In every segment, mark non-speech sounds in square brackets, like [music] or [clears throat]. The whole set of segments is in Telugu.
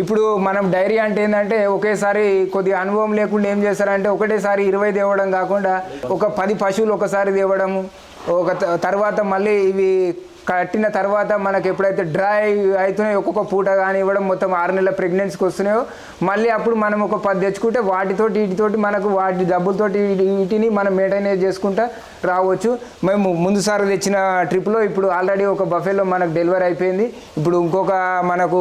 ఇప్పుడు మనం డైరీ అంటే ఏంటంటే ఒకేసారి కొద్ది అనుభవం లేకుండా ఏం చేస్తారంటే ఒకటేసారి ఇరవై తేవడం కాకుండా ఒక పది పశువులు ఒకసారి తేవడము ఒక త- తర్వాత మళ్ళీ ఇవి కట్టిన తర్వాత మనకు ఎప్పుడైతే డ్రై అవుతున్నాయో ఒక్కొక్క పూట కానీ ఇవ్వడం మొత్తం ఆరు నెలల ప్రెగ్నెన్సీకి వస్తున్నాయో మళ్ళీ అప్పుడు మనం ఒక పది తెచ్చుకుంటే వాటితోటి వీటితోటి మనకు వాటి డబ్బులతోటి వీటిని మనం మెయింటైన్ చేసుకుంటా రావచ్చు. మేము ముందుసారి తెచ్చిన ట్రిప్లో ఇప్పుడు ఆల్రెడీ ఒక బఫేలో మనకు డెలివరీ అయిపోయింది. ఇప్పుడు ఇంకొక మనకు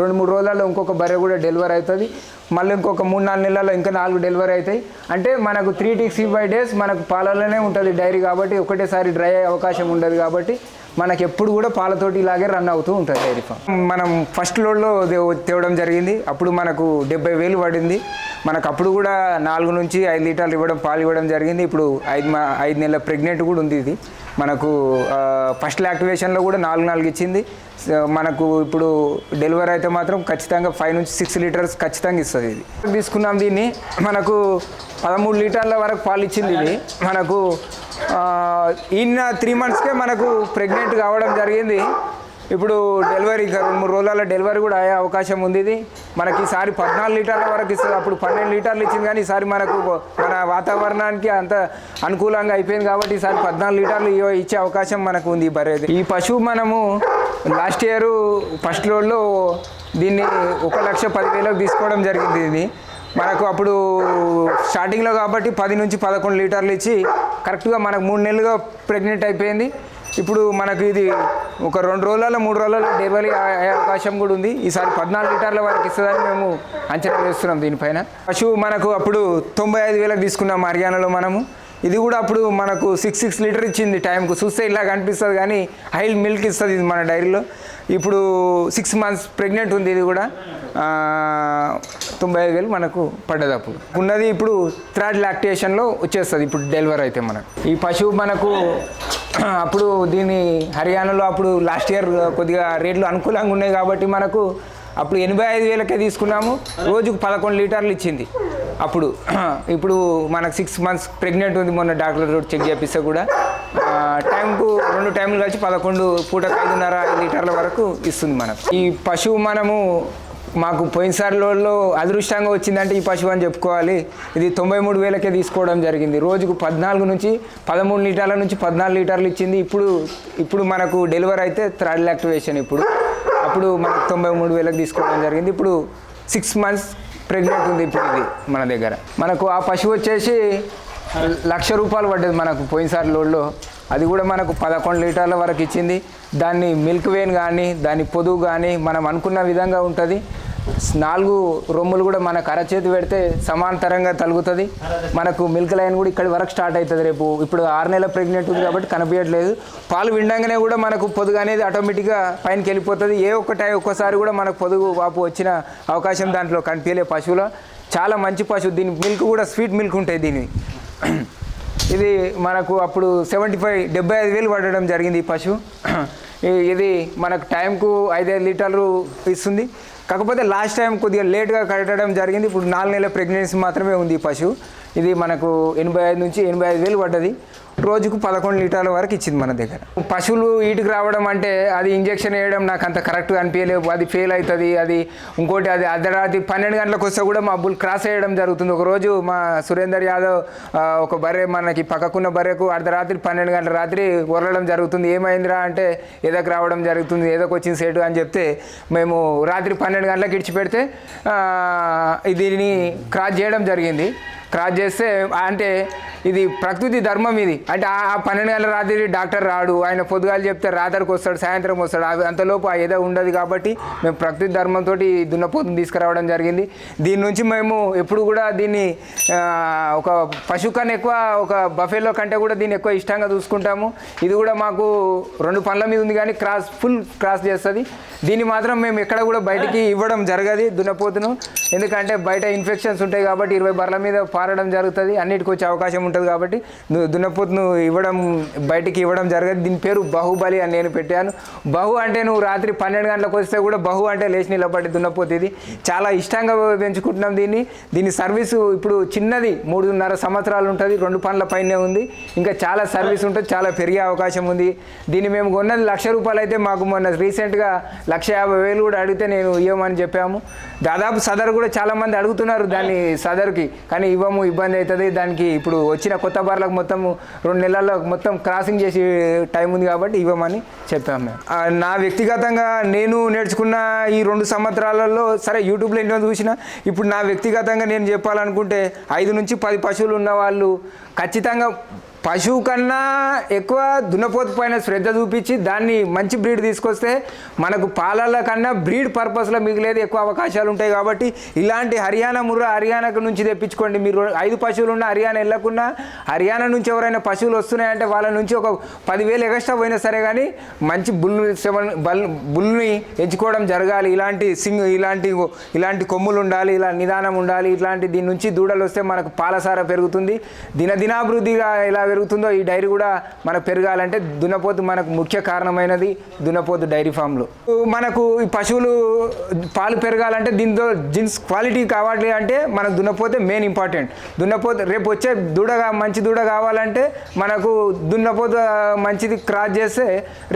రెండు మూడు రోజులలో ఇంకొక బర్రె కూడా డెలివరీ అవుతుంది. మళ్ళీ ఇంకొక మూడు నాలుగు నెలల్లో ఇంకా నాలుగు డెలివరీ అవుతాయి. అంటే మనకు three to six five days మనకు పాలలోనే ఉంటుంది డైరీ కాబట్టి ఒకటేసారి డ్రై అయ్యే అవకాశం ఉండదు కాబట్టి మనకి ఎప్పుడు కూడా పాలతోటి ఇలాగే రన్ అవుతూ ఉంటుంది డైరీ ఫామ్ మనం ఫస్ట్ లోడ్లో తేవడం జరిగింది. అప్పుడు మనకు డెబ్బై వేలు పడింది. మనకు అప్పుడు కూడా నాలుగు నుంచి ఐదు లీటర్లు ఇవ్వడం పాలు ఇవ్వడం జరిగింది. ఇప్పుడు ఐదు ఐదు నెలల ప్రెగ్నెంట్ కూడా ఉంది ఇది. మనకు ఫస్ట్ యాక్టివేషన్లో కూడా నాలుగు నాలుగు ఇచ్చింది. మనకు ఇప్పుడు డెలివరీ అయితే మాత్రం ఖచ్చితంగా ఫైవ్ నుంచి సిక్స్ లీటర్స్ ఖచ్చితంగా ఇస్తుంది ఇది. తీసుకున్నాం దీన్ని. మనకు పదమూడు లీటర్ల వరకు పాలు ఇచ్చింది ఇది. మనకు ఈయన త్రీ మంత్స్కే మనకు ప్రెగ్నెంట్ కావడం జరిగింది. ఇప్పుడు డెలివరీ రెండు మూడు రోజుల డెలివరీ కూడా అయ్యే అవకాశం ఉంది ఇది. మనకి ఈసారి పద్నాలుగు లీటర్ల వరకు ఇస్తుంది. అప్పుడు పన్నెండు లీటర్లు ఇచ్చింది కానీ ఈసారి మనకు మన వాతావరణానికి అంత అనుకూలంగా అయిపోయింది కాబట్టి ఈసారి పద్నాలుగు లీటర్లు ఇవ్వ- ఇచ్చే అవకాశం మనకు ఉంది ఈ బర్రెది. ఈ పశువు మనము లాస్ట్ ఇయర్ ఫస్ట్ లోడ్లో దీన్ని ఒక లక్ష పదివేలకు తీసుకోవడం జరిగింది ఇది. మనకు అప్పుడు స్టార్టింగ్లో కాబట్టి పది నుంచి పదకొండు లీటర్లు ఇచ్చి కరెక్ట్గా మనకు మూడు నెలలుగా ప్రెగ్నెంట్ అయిపోయింది. ఇప్పుడు మనకు ఇది ఒక రెండు రోజులలో మూడు రోజులలో డెలివరీ అయ్యే అవకాశం కూడా ఉంది. ఈసారి పద్నాలుగు లీటర్ల వరకు ఇస్తుందని మేము అంచనా వేస్తున్నాం దీనిపైన. పశువు మనకు అప్పుడు తొంభై ఐదు వేలకు తీసుకున్నాం హర్యానాలో మనము. ఇది కూడా అప్పుడు మనకు సిక్స్ సిక్స్ లీటర్ ఇచ్చింది టైంకు. చూస్తే ఇలా కనిపిస్తుంది కానీ హైల్ మిల్క్ ఇస్తుంది ఇది మన డైరీలో. ఇప్పుడు సిక్స్ మంత్స్ ప్రెగ్నెంట్ ఉంది ఇది కూడా. తొంభై ఐదు వేలు మనకు పడ్డది అప్పుడు. ఉన్నది ఇప్పుడు థర్డ్ లాక్టేషన్లో వచ్చేస్తుంది. ఇప్పుడు డెలివరీ అయితే మనకు. ఈ పశువు మనకు [clears throat] అప్పుడు దీని హర్యానాలో అప్పుడు లాస్ట్ ఇయర్ కొద్దిగా రేట్లు అనుకూలంగా ఉన్నాయి కాబట్టి మనకు అప్పుడు ఎనభై ఐదు వేలకే తీసుకున్నాము. రోజుకు పదకొండు లీటర్లు ఇచ్చింది. అప్పుడు [clears throat] ఇప్పుడు మనకు సిక్స్ మంత్స్ ప్రెగ్నెంట్ ఉంది మొన్న డాక్టర్ చెక్ చేపిస్తే కూడా. టైంకు రెండు టైంలు కలిసి పదకొండు పూటకు ఐదున్నర ఐదు లీటర్ల వరకు ఇస్తుంది మనకు. ఈ పశువు మనము మాకు పోయినసారి అదృష్టంగా వచ్చిందంటే ఈ పశువు అని చెప్పుకోవాలి. ఇది తొంభై మూడు వేలకే తీసుకోవడం జరిగింది. రోజుకు పద్నాలుగు నుంచి పదమూడు లీటర్ల నుంచి పద్నాలుగు లీటర్లు ఇచ్చింది. ఇప్పుడు ఇప్పుడు మనకు డెలివరీ అయితే థర్డ్ యాక్టివేషన్ ఇప్పుడు. అప్పుడు మనకు తొంభై మూడు వేలకు తీసుకోవడం జరిగింది. ఇప్పుడు సిక్స్ మంత్స్ ప్రెగ్నెంట్ ఉంది ఇప్పుడు ఇది మన దగ్గర. మనకు ఆ పశువు వచ్చేసి లక్ష రూపాయలు పడ్డది మనకు పోయినసారి లోడ్లో. అది కూడా మనకు పదకొండు లీటర్ల వరకు ఇచ్చింది. దాన్ని మిల్క్ వేన్ కానీ దాని పొదుగు కానీ మనం అనుకున్న విధంగా ఉంటుంది. నాలుగు రొమ్ములు కూడా మనకు అరచేతి పెడితే సమాంతరంగా తలుగుతుంది. మనకు మిల్క్ లైన్ కూడా ఇక్కడి వరకు స్టార్ట్ అవుతుంది రేపు. ఇప్పుడు ఆరు నెలల ప్రెగ్నెంట్ ఉంది కాబట్టి కనిపించట్లేదు పాలు విండంగానే కూడా మనకు పొదుగు అనేది ఆటోమేటిక్గా పైనకి వెళ్ళిపోతుంది. ఏ ఒక్క టైం ఒక్కసారి కూడా మనకు పొదుగు వాపు వచ్చిన అవకాశం దాంట్లో కనిపించలే పశువులో. చాలా మంచి పశువు. దీని మిల్క్ కూడా స్వీట్ మిల్క్ ఉంటాయి దీనివి ఇది మనకు అప్పుడు సెవెంటీ ఫైవ్ డెబ్బై ఐదు వేలు పడడం జరిగింది ఈ పశువు. ఇది మనకు టైంకు ఐదైదు లీటర్లు ఇస్తుంది. కాకపోతే లాస్ట్ టైం కొద్దిగా లేట్గా కట్టడం జరిగింది. ఇప్పుడు నాలుగు నెలల ప్రెగ్నెన్సీ మాత్రమే ఉంది ఈ పశువు. ఇది మనకు ఎనభై ఐదు నుంచి ఎనభై ఐదు వేలు పడ్డది. రోజుకు పదకొండు లీటర్ల వరకు ఇచ్చింది మన దగ్గర. పశువులు ఈటికి రావడం అంటే అది ఇంజెక్షన్ వేయడం నాకు అంత కరెక్ట్గా అనిపించలేదు. అది ఫెయిల్ అవుతుంది అది ఇంకోటి అది అర్ధరాత్రి పన్నెండు గంటలకు వస్తే కూడా మా బుల్ క్రాస్ వేయడం జరుగుతుంది. ఒక రోజు మా సురేందర్ యాదవ్ ఒక బర్రె మనకి పక్కకున్న బర్రెకు అర్ధరాత్రి పన్నెండు గంటల రాత్రి వరలడం జరుగుతుంది. ఏమైందిరా అంటే ఏదోకి రావడం జరుగుతుంది ఏదోకి వచ్చింది సేటు అని చెప్తే మేము రాత్రి పన్నెండు గంటలకు ఇడిచిపెడితే దీనిని క్రాస్ చేయడం జరిగింది. క్రాస్ చేస్తే అంటే ఇది ప్రకృతి ధర్మం ఇది. అంటే ఆ పన్నెండు గంటల రాత్రి డాక్టర్ రాడు ఆయన పొద్దుగాలు చెప్తే రాత్రికి వస్తాడు సాయంత్రం వస్తాడు అవి అంతలోపు ఆ ఏదో ఉండదు కాబట్టి మేము ప్రకృతి ధర్మంతో దున్నపోతుని తీసుకురావడం జరిగింది. దీని నుంచి మేము ఎప్పుడు కూడా దీన్ని ఒక పశు కన్నా ఎక్కువ ఒక బఫేలో కంటే కూడా దీన్ని ఎక్కువ ఇష్టంగా చూసుకుంటాము. ఇది కూడా మాకు రెండు పనుల మీద ఉంది కానీ క్రాస్ ఫుల్ క్రాస్ చేస్తుంది. దీన్ని మాత్రం మేము ఎక్కడ కూడా బయటికి ఇవ్వడం జరగదు దున్నపోతును. ఎందుకంటే బయట ఇన్ఫెక్షన్స్ ఉంటాయి కాబట్టి ఇరవై బర్ల మీద పారడం జరుగుతుంది. అన్నిటికి వచ్చే అవకాశం ఉంటుంది. కాబట్టి దున్నపోతును ఇవ్వడం బయటికి ఇవ్వడం జరగదు. దీని పేరు బాహుబలి అని నేను పెట్టాను. బహు అంటే నువ్వు రాత్రి పన్నెండు గంటలకు వస్తే కూడా బహు అంటే లేచి నిలబడి దున్నపోతు. ఇది చాలా ఇష్టంగా పెంచుకుంటున్నాం దీన్ని. దీని సర్వీసు ఇప్పుడు చిన్నది మూడున్నర సంవత్సరాలు ఉంటుంది. రెండు పనుల పైనే ఉంది. ఇంకా చాలా సర్వీస్ ఉంటుంది చాలా పెరిగే అవకాశం ఉంది. దీన్ని మేము కొన్నది లక్ష రూపాయలు అయితే మాకు మొన్న రీసెంట్గా లక్ష యాభై వేలు కూడా అడిగితే నేను ఇవ్వమని చెప్పాము. దాదాపు సదర్ కూడా చాలామంది అడుగుతున్నారు దాన్ని సదరుకి. కానీ ఇవ్వము ఇబ్బంది అవుతుంది. దానికి ఇప్పుడు వచ్చిన కొత్త బార్లకు మొత్తం రెండు నెలల్లో మొత్తం క్రాసింగ్ చేసి టైం ఉంది కాబట్టి ఇవ్వమని చెప్పాము మేము. నా వ్యక్తిగతంగా నేను నేర్చుకున్న ఈ రెండు సంవత్సరాలలో సరే యూట్యూబ్లో ఎన్నో చూసిన ఇప్పుడు నా వ్యక్తిగతంగా నేను చెప్పాలనుకుంటే ఐదు నుంచి పది పశువులు ఉన్న వాళ్ళు ఖచ్చితంగా పశువు కన్నా ఎక్కువ దున్నపోతు పైన శ్రద్ధ చూపించి దాన్ని మంచి బ్రీడ్ తీసుకొస్తే మనకు పాలల కన్నా బ్రీడ్ పర్పస్లో మిగిలేదు ఎక్కువ అవకాశాలు ఉంటాయి కాబట్టి ఇలాంటి హర్యానా ముర్రా హర్యానాకు నుంచి తెప్పించుకోండి. మీరు ఐదు పశువులు ఉన్న హర్యానా వెళ్ళకుండా హర్యానా నుంచి ఎవరైనా పశువులు వస్తున్నాయంటే వాళ్ళ నుంచి ఒక పదివేలు ఎగస్ట్రా పోయినా సరే కానీ మంచి బుల్ సెవెన్ బల్ బుల్ని ఎంచుకోవడం జరగాలి. ఇలాంటి సింగ్ ఇలాంటి ఇలాంటి కొమ్ములు ఉండాలి ఇలా నిదానం ఉండాలి. ఇట్లాంటి దీని నుంచి దూడలు వస్తే మనకు పాలసార పెరుగుతుంది. దినదినాభివృద్ధిగా ఇలా పెరుగుతుందో ఈ డైరీ కూడా మనకు పెరగాలంటే దున్నపోతు మనకు ముఖ్య కారణమైనది దున్నపోతు డైరీ ఫామ్లో. మనకు ఈ పశువులు పాలు పెరగాలంటే దీంతో జిన్స్ క్వాలిటీ కావాలి అంటే మనకు దున్నపోతే మెయిన్ ఇంపార్టెంట్. దున్నపోతే రేపు వచ్చే దూడగా మంచి దూడ కావాలంటే మనకు దున్నపోత మంచిది క్రాస్ చేస్తే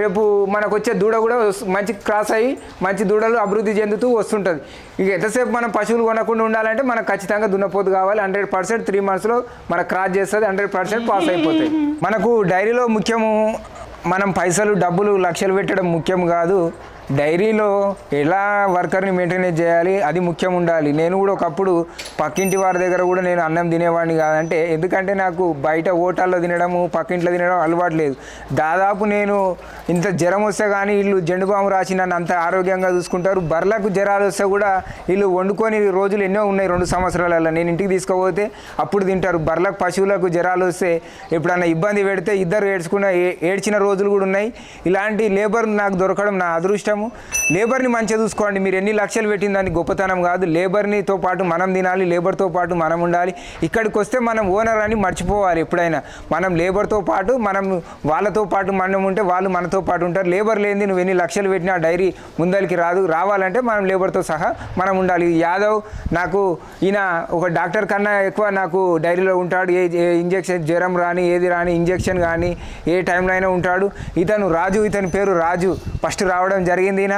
రేపు మనకు వచ్చే దూడ కూడా మంచి క్రాస్ అయ్యి మంచి దూడలు అభివృద్ధి చెందుతూ వస్తుంటుంది. ఇక ఎంతసేపు మనం పశువులు కొనకుండా ఉండాలంటే మనకు ఖచ్చితంగా దున్నపోతు కావాలి. హండ్రెడ్ పర్సెంట్ త్రీ మంత్స్లో మనకు క్రాస్ చేస్తుంది. హండ్రెడ్ పర్సెంట్ పాస్ అయిపోతాయి. మనకు డైరీలో ముఖ్యము మనం పైసలు డబ్బులు లక్షలు పెట్టడం ముఖ్యం కాదు. డైరీలో ఎలా వర్కర్ని మెయింటైన్ చేయాలి అది ముఖ్యం ఉండాలి. నేను కూడా ఒకప్పుడు పక్కింటి వారి దగ్గర కూడా నేను అన్నం తినేవాడిని కాదంటే ఎందుకంటే నాకు బయట హోటల్లో తినడము పక్కింట్లో తినడం అలవాటు లేదు. దాదాపు నేను ఇంత జ్వరం వస్తే కానీ వీళ్ళు జెండు బాము రాసి నన్ను అంత ఆరోగ్యంగా చూసుకుంటారు. బర్లకు జ్వరాలు వస్తే కూడా వీళ్ళు వండుకొని రోజులు ఎన్నో ఉన్నాయి రెండు సంవత్సరాలలో. నేను ఇంటికి తీసుకుపోతే అప్పుడు తింటారు. బర్లకు పశువులకు జ్వరాలు వస్తే ఎప్పుడన్నా ఇబ్బంది పెడితే ఇద్దరు ఏడ్చుకున్న ఏ- ఏడ్చిన రోజులు కూడా ఉన్నాయి. ఇలాంటి లేబర్ నాకు దొరకడం నా అదృష్టం. అదృష్టము లేబర్ని మంచిగా చూసుకోండి. మీరు ఎన్ని లక్షలు పెట్టిన దానికి గొప్పతనం కాదు. లేబర్నితో పాటు మనం తినాలి లేబర్తో పాటు మనం ఉండాలి. ఇక్కడికి వస్తే మనం ఓనర్ అని మర్చిపోవాలి ఎప్పుడైనా. మనం లేబర్తో పాటు మనం వాళ్ళతో పాటు మనం ఉంటే వాళ్ళు మనతో పాటు ఉంటారు. లేబర్ లేనిది నువ్వు ఎన్ని లక్షలు పెట్టినా డైరీ ముందరికి రాదు. రావాలంటే మనం లేబర్తో సహా మనం ఉండాలి. యాదవ్ నాకు ఈయన ఒక డాక్టర్ కన్నా ఎక్కువ నాకు డైరీలో ఉంటాడు. ఏ ఏ ఇంజెక్షన్ జ్వరం రాని ఏది రాని ఇంజెక్షన్ కానీ ఏ టైంలో అయినా ఉంటాడు. ఇతను రాజు ఇతని పేరు రాజు. ఫస్ట్ రావడం జరిగింది. ఈయన.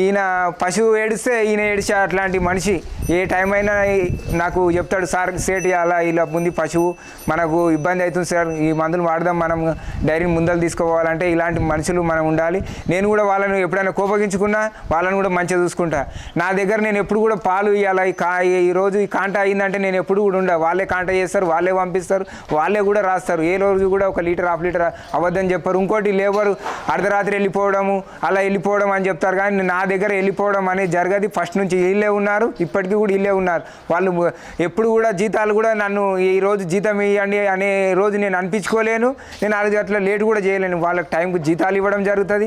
ఈయన పశువు ఏడిస్తే ఈయన ఏడిచే అట్లాంటి మనిషి. ఏ టైం అయినా నాకు చెప్తాడు సార్ సేట్ అలా ఇలా ఉంది పశువు మనకు ఇబ్బంది అవుతుంది సార్. ఈ మందులు వాడదాం మనం డైరీని ముందలు తీసుకోవాలంటే ఇలాంటి మనుషులు మనం ఉండాలి. నేను కూడా వాళ్ళని ఎప్పుడైనా కోపగించుకున్నా వాళ్ళని కూడా మంచిగా చూసుకుంటా. నా దగ్గర నేను ఎప్పుడు కూడా పాలు ఇవ్వాలి ఈ కా ఈరోజు రోజు ఈ కాంట అయిందంటే నేను ఎప్పుడు కూడా ఉండా. వాళ్ళే కాంట చేస్తారు వాళ్ళే పంపిస్తారు వాళ్ళే కూడా రాస్తారు. ఏ రోజు కూడా ఒక లీటర్ హాఫ్ లీటర్ అవద్దని చెప్పారు. ఇంకోటి లేబర్ అర్ధరాత్రి వెళ్ళిపోవడము అలా వెళ్ళిపోవడం అని చెప్తారు కానీ నా దగ్గర వెళ్ళిపోవడం అనేది జరగదు. ఫస్ట్ నుంచి వీళ్ళే ఉన్నారు ఇప్పటికీ కూడా వీళ్ళే ఉన్నారు. వాళ్ళు ఎప్పుడు కూడా జీతాలు కూడా నన్ను ఈ రోజు జీతం ఇవ్వండి అనే రోజు నేను అనిపించుకోలేను. నేను ఆ అట్లా లేట్ కూడా చేయలేను. వాళ్ళకి టైంకి జీతాలు ఇవ్వడం జరుగుతుంది.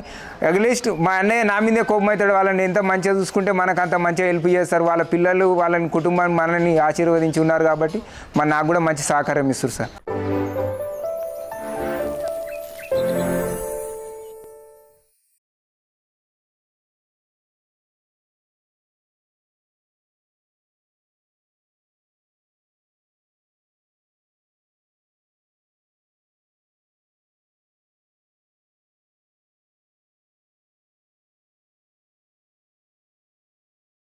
అట్లీస్ట్ మా అన్నయ్య నా మీదే కోపం అవుతాడు. వాళ్ళని ఎంత మంచిగా చూసుకుంటే మనకు అంత మంచిగా హెల్ప్ చేస్తారు. వాళ్ళ పిల్లలు వాళ్ళని కుటుంబాన్ని మనల్ని ఆశీర్వదించి ఉన్నారు కాబట్టి మరి నాకు కూడా మంచి సహకారం ఇస్తారు సార్.